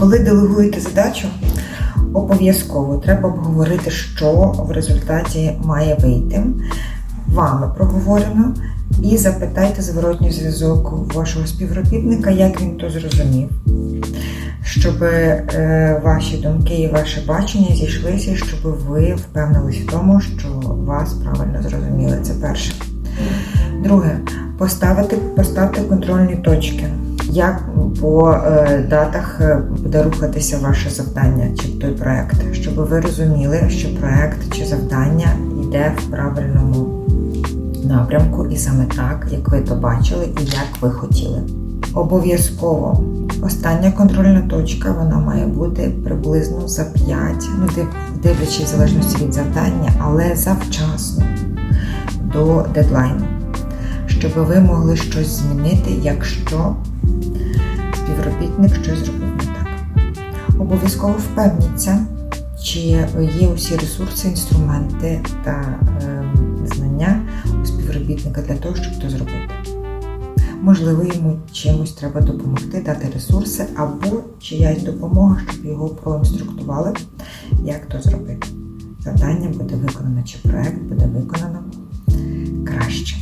Коли делегуєте задачу, обов'язково треба обговорити, що в результаті має вийти. Вами проговорено, і запитайте зворотній зв'язок вашого співробітника, як він то зрозумів, щоб е, ваші думки і ваше бачення зійшлися, щоб ви впевнились в тому, що вас правильно зрозуміли. Це перше. Друге, поставити, поставте контрольні точки. Як по е, датах е, буде рухатися ваше завдання чи той проект, щоб ви розуміли, що проект чи завдання йде в правильному напрямку і саме так, як ви то бачили і як ви хотіли. Обов'язково. Остання контрольна точка вона має бути приблизно за 5, ну дивлячись в залежності від завдання, але завчасно до дедлайну, щоб ви могли щось змінити, якщо співробітник щось зробив не так. Обов'язково впевніться, чи є усі ресурси, інструменти та е, знання у співробітника для того, щоб то зробити. Можливо, йому чимось треба допомогти, дати ресурси або чиясь допомога, щоб його проінструктували, як то зробити. Завдання буде виконано, чи проект буде виконано краще.